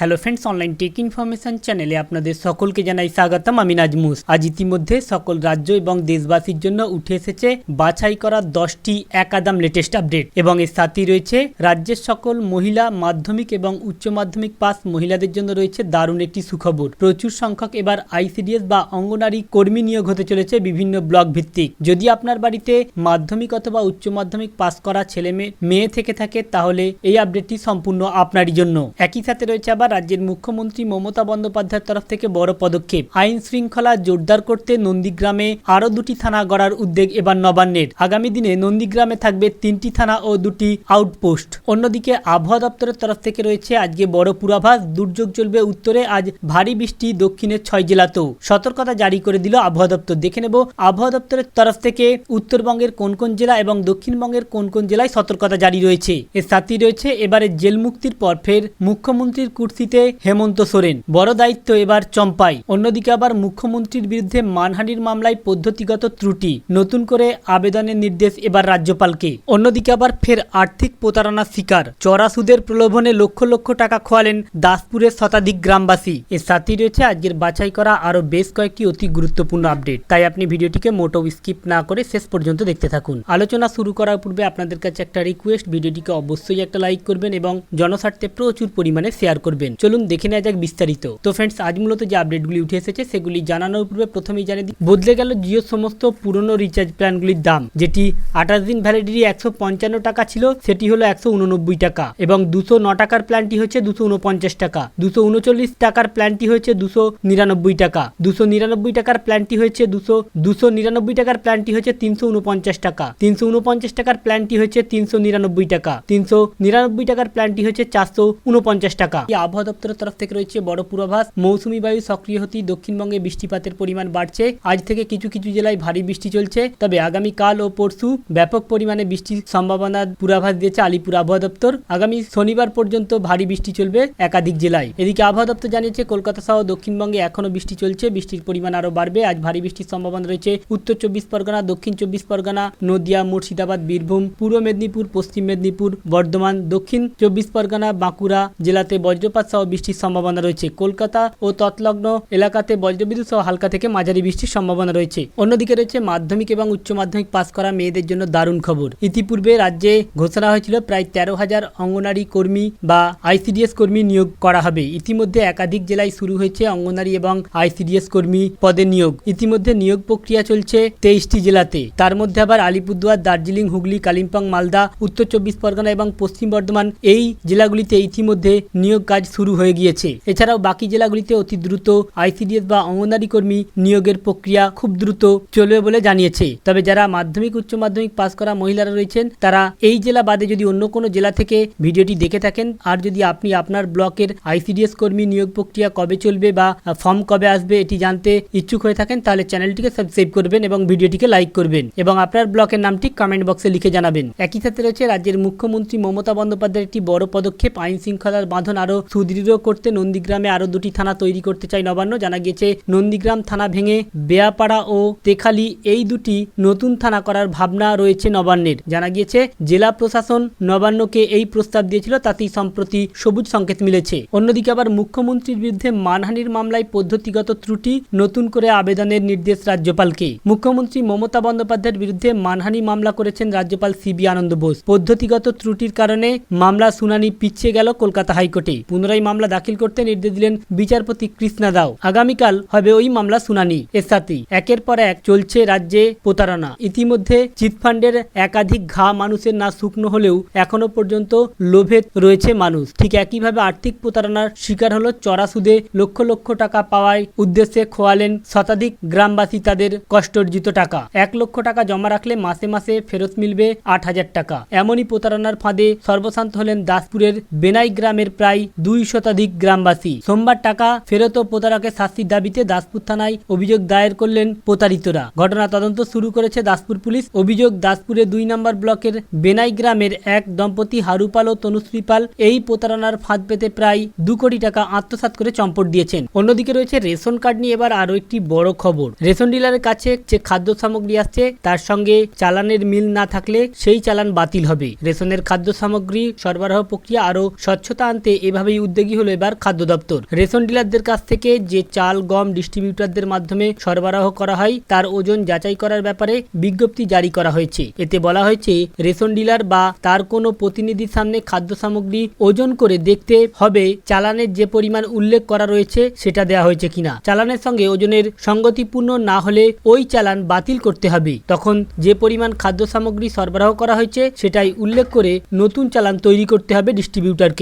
Hello friends online tech information চ্যানেলে আপনাদের সকলকে জানাই স্বাগতম। আমি নাজমুস। আজ ইতিমধ্যে সকল রাজ্য এবং দেশবাসীর জন্য উঠে এসেছে বাছাই করা দশটি একাদাম লেটেস্ট আপডেট এবং এর সাথেই রয়েছে রাজ্যের সকল মহিলা মাধ্যমিক এবং উচ্চ মাধ্যমিক পাস মহিলাদের জন্য রয়েছে দারুণ একটি সুখবর। প্রচুর সংখ্যক এবার আইসিডিএস বা অঙ্গনারী কর্মী নিয়োগ হতে চলেছে বিভিন্ন ব্লক ভিত্তিক। যদি আপনার বাড়িতে মাধ্যমিক অথবা উচ্চ মাধ্যমিক পাস করা ছেলে মেয়ে থেকে থাকে, তাহলে এই আপডেটটি সম্পূর্ণ আপনারই জন্য। একই সাথে রয়েছে আবার রাজ্যের মুখ্যমন্ত্রী মমতা বন্দ্যোপাধ্যায়ের তরফ থেকে বড় পদক্ষেপ। আইন শৃঙ্খলা জোরদার করতে নন্দীগ্রামে আরও দুটি থানা গড়ার উদ্যোগ এবার নবান্নের। আগামী দিনে নন্দীগ্রামে থাকবে তিনটি থানা ও দুটি আউটপোস্ট। অন্যদিকে আবহাওয়া দপ্তরের তরফ থেকে রয়েছে আজকে বড় পূর্বাভাস। দুর্যোগ চলবে উত্তরে, আজ ভারী বৃষ্টি, দক্ষিণের ছয় জেলাতেও। সতর্কতা জারি করে দিল আবহাওয়া দপ্তর। দেখে নেব আবহাওয়া দপ্তরের তরফ থেকে উত্তরবঙ্গের কোন কোন জেলা এবং দক্ষিণবঙ্গের কোন কোন জেলায় সতর্কতা জারি রয়েছে। এর সাথেই রয়েছে এবারে জেল মুক্তির পর ফের মুখ্যমন্ত্রীর কুর্সিতে হেমন্ত সোরেন। বড় দায়িত্ব এবার চম্পাই। অন্যদিকে আবার মুখ্যমন্ত্রীর বিরুদ্ধে মানহানির মামলায় পদ্ধতিগত ত্রুটি। নতুন করে আবেদনের নির্দেশ এবার রাজ্যপালকে। অন্যদিকে আবার ফের আর্থিক প্রতারণার শিকার। চড়া সুদের প্রলোভনে লক্ষ লক্ষ টাকা খোয়ালেন দাসপুরের শতাধিক গ্রামবাসী। এর সাথেই রয়েছে আজকের বাছাই করা আরও বেশ কয়েকটি অতি গুরুত্বপূর্ণ আপডেট। তাই আপনি ভিডিওটিকে মোটো স্কিপ না করে শেষ পর্যন্ত দেখতে থাকুন। আলোচনা শুরু করার পূর্বে আপনাদের কাছে একটা রিকোয়েস্ট। ভিডিওটিকে অবশ্যই একটা লাইক করবেন এবং জনস্বার্থে প্রচুর পরিমাণে শেয়ার করবেন। চলুন দেখে নেওয়া যাক বিস্তারিত। তো ফ্রেন্ডস আজ মূলত যে আপডেটগুলি উঠে এসেছে, সেগুলি জানানোর পূর্বে প্রথমেই জানিয়ে দিই, বদলে গেল জিও সমস্ত পুরনো রিচার্জ প্ল্যানগুলির দাম, যেটি আঠাশ দিন ভ্যালিডিটি একশো পঞ্চান্ন টাকা ছিল, সেটি হলো একশো উননব্বই টাকা, এবং দুশো ন টাকার প্ল্যানটি হচ্ছে দুশো উনপঞ্চাশ টাকা, দুশো উনচল্লিশ টাকার প্ল্যানটি হয়েছে দুশো নিরানব্বই টাকা, দুশো নিরানব্বই টাকার প্ল্যানটি হয়েছে দুশো দুশো নিরানব্বই টাকার প্ল্যানটি হচ্ছে তিনশো উনপঞ্চাশ টাকা, তিনশো উনপঞ্চাশ টাকার প্ল্যানটি হচ্ছে তিনশো নিরানব্বই টাকা, তিনশো নিরানব্বই টাকার প্ল্যানটি হচ্ছে চারশো উনপঞ্চাশ টাকা। আবহাওয়া দপ্তরের তরফ থেকে রয়েছে বড় পূর্বাভাস। মৌসুমী বায়ু সক্রিয় হতেই দক্ষিণবঙ্গে বৃষ্টিপাতের পরিমাণ বাড়ছে। আজ থেকে কিছু কিছু জেলায় ভারী বৃষ্টি চলছে। তবে আগামী কাল ও পরশু ব্যাপক পরিমাণে বৃষ্টির সম্ভাবনা পূর্বাভাস দিয়েছে আলিপুর আবহাওয়া দপ্তর। আগামী শনিবার পর্যন্ত ভারী বৃষ্টি চলবে একাধিক জেলায়। এদিকে আবহাওয়া দপ্তর জানিয়েছে, কলকাতা সহ দক্ষিণবঙ্গে এখনও বৃষ্টি চলছে। বৃষ্টির পরিমাণ আরও বাড়বে। আজ ভারী বৃষ্টির সম্ভাবনা রয়েছে উত্তর চব্বিশ পরগনা, দক্ষিণ চব্বিশ পরগনা, নদিয়া, মুর্শিদাবাদ, বীরভূম, পূর্ব মেদিনীপুর, পশ্চিম মেদিনীপুর, বর্ধমান, দক্ষিণ চব্বিশ পরগনা, বাঁকুড়া জেলাতে বজ্রপাত সহ বৃষ্টির সম্ভাবনা রয়েছে। কলকাতা ও তৎলগ্ন এলাকাতে বজ্রবিদ্যুৎ সহ হালকা থেকে মাঝারি বৃষ্টির সম্ভাবনা রয়েছে। অন্যদিকে রয়েছে মাধ্যমিক এবং উচ্চ মাধ্যমিক পাস করা মেয়েদের জন্য দারুণ খবর। ইতিপূর্বে রাজ্যে ঘোষণা হয়েছিল প্রায় তেরো হাজার অঙ্গনারী কর্মী বা আইসিডিএস কর্মী নিয়োগ করা হবে। ইতিমধ্যে একাধিক জেলায় শুরু হয়েছে অঙ্গনারী এবং আইসিডিএস কর্মী পদে নিয়োগ। ইতিমধ্যে নিয়োগ প্রক্রিয়া চলছে তেইশটি জেলাতে। তার মধ্যে আবার আলিপুরদুয়ার, দার্জিলিং, হুগলি, কালিম্পং, মালদা, উত্তর চব্বিশ পরগনা এবং পশ্চিম বর্ধমান এই জেলাগুলিতে ইতিমধ্যে নিয়োগ কাজ শুরু হয়ে গিয়েছে। এছাড়াও বাকি জেলাগুলিতে অতি দ্রুত আইসিডিএস বা অঙ্গনারী কর্মী নিয়োগের প্রক্রিয়া খুব দ্রুত চলবে বলে জানিয়েছে। তবে যারা মাধ্যমিক, উচ্চ মাধ্যমিক পাস করা মহিলারা রয়েছেন, তারা এই জেলা বাদে যদি অন্য কোনো জেলা থেকে ভিডিওটি দেখে থাকেন, আর যদি আপনি আপনার ব্লকের আইসিডিএস কর্মী নিয়োগ প্রক্রিয়া কবে চলবে বা ফর্ম কবে আসবে এটি জানতে ইচ্ছুক হয়ে থাকেন, তাহলে চ্যানেলটিকে সাবস্ক্রাইব করবেন এবং ভিডিওটিকে লাইক করবেন এবং আপনার ব্লকের নামটি কমেন্ট বক্সে লিখে জানাবেন। একই সাথে রয়েছে রাজ্যের মুখ্যমন্ত্রী মমতা বন্দ্যোপাধ্যায়ের একটি বড় পদক্ষেপ আইন শৃঙ্খলার বাঁধন আরও সুদৃঢ় করতে নন্দীগ্রামে আরও দুটি থানা তৈরি করতে চাই নবান্ন। জানা গিয়েছে, নন্দীগ্রাম থানা ভেঙে বেয়াপাড়া ও তেখালি এই দুটি নতুন থানা করার ভাবনা রয়েছে নবান্নের। জানা গিয়েছে, জেলা প্রশাসন নবান্নকে এই প্রস্তাব দিয়েছিল, তাতেই সম্প্রতি সবুজ সংকেত মিলেছে। অন্যদিকে আবার মুখ্যমন্ত্রীর বিরুদ্ধে মানহানির মামলায় পদ্ধতিগত ত্রুটি, নতুন করে আবেদনের নির্দেশ রাজ্যপালকে। মুখ্যমন্ত্রী মমতা বন্দ্যোপাধ্যায়ের বিরুদ্ধে মানহানি মামলা করেছেন রাজ্যপাল সিবি আনন্দ বোস। পদ্ধতিগত ত্রুটির কারণে মামলা শুনানি পিছিয়ে গেল কলকাতা হাইকোর্টে। পুনরায় মামলা দাখিল করতে নির্দেশ দিলেন বিচারপতি কৃষ্ণা দাও। আগামীকাল হবে ওই মামলা শুনানি এর সাথে একের পর এক চলছে রাজ্যে প্রতারণা। ইতিমধ্যে চিটফান্ডের একাধিক ঘা মানুষের না শুকনো হলেও এখনও পর্যন্ত লোভে রয়েছে মানুষ। ঠিক একইভাবে আর্থিক প্রতারণার শিকার হলো চড়া সুদে লক্ষ লক্ষ টাকা পাওয়ায় উদ্দেশ্যে খোয়ালেন শতাধিক গ্রামবাসী তাদের কষ্টার্জিত টাকা। এক লক্ষ টাকা জমা রাখলে মাসে মাসে ফেরত মিলবে আট হাজার টাকা। এমনই প্রতারণার ফাঁদে সর্বশান্ত হলেন দাসপুরের বেনাই গ্রামের প্রায় দুই শতাধিক গ্রামবাসী। সোমবার টাকা ফেরত ও প্রতারকের শাস্তির দাবিতে দাসপুর থানায় অভিযোগ দায়ের করলেন প্রতারিতরা। ঘটনা তদন্ত শুরু করেছে দাসপুর পুলিশ। অভিযোগ দাসপুরে দুই নম্বর ব্লকের বেনাই গ্রামের এক দম্পতি হারুপাল ও তনুশ্রী পাল এই প্রতারণার ফাঁদ পেতে প্রায় দু কোটি টাকা আত্মসাৎ করে চম্পট দিয়েছেন। অন্যদিকে রয়েছে রেশন কার্ড নিয়ে এবার আরও একটি বড় খবর। রেশন ডিলারের কাছে যে খাদ্য সামগ্রী আসছে, তার সঙ্গে চালানের মিল না থাকলে সেই চালান বাতিল হবে। রেশনের খাদ্য সামগ্রী সরবরাহ প্রক্রিয়া আরও স্বচ্ছতা আনতে এভাবেই উদ্যোগী হলো এবার খাদ্য দপ্তর। রেশন ডিলারদের কাছ থেকে যে চাল, গম ডিস্ট্রিবিউটরদের মাধ্যমে সরবরাহ করা হয়, তার ওজন যাচাই করার ব্যাপারে বিজ্ঞপ্তি জারি করা হয়েছে। এতে বলা হয়েছে, রেশন ডিলার বা তার কোনো প্রতিনিধির সামনে খাদ্য সামগ্রী ওজন করে দেখতে হবে, চালানের যে পরিমাণ উল্লেখ করা রয়েছে সেটা দেওয়া হয়েছে কিনা। চালানের সঙ্গে ওজনের সঙ্গতিপূর্ণ না হলে ওই চালান বাতিল করতে হবে। তখন যে পরিমাণ খাদ্য সামগ্রী সরবরাহ করা হয়েছে সেটাই উল্লেখ করে নতুন চালান তৈরি করতে হবে ডিস্ট্রিবিউটরকে।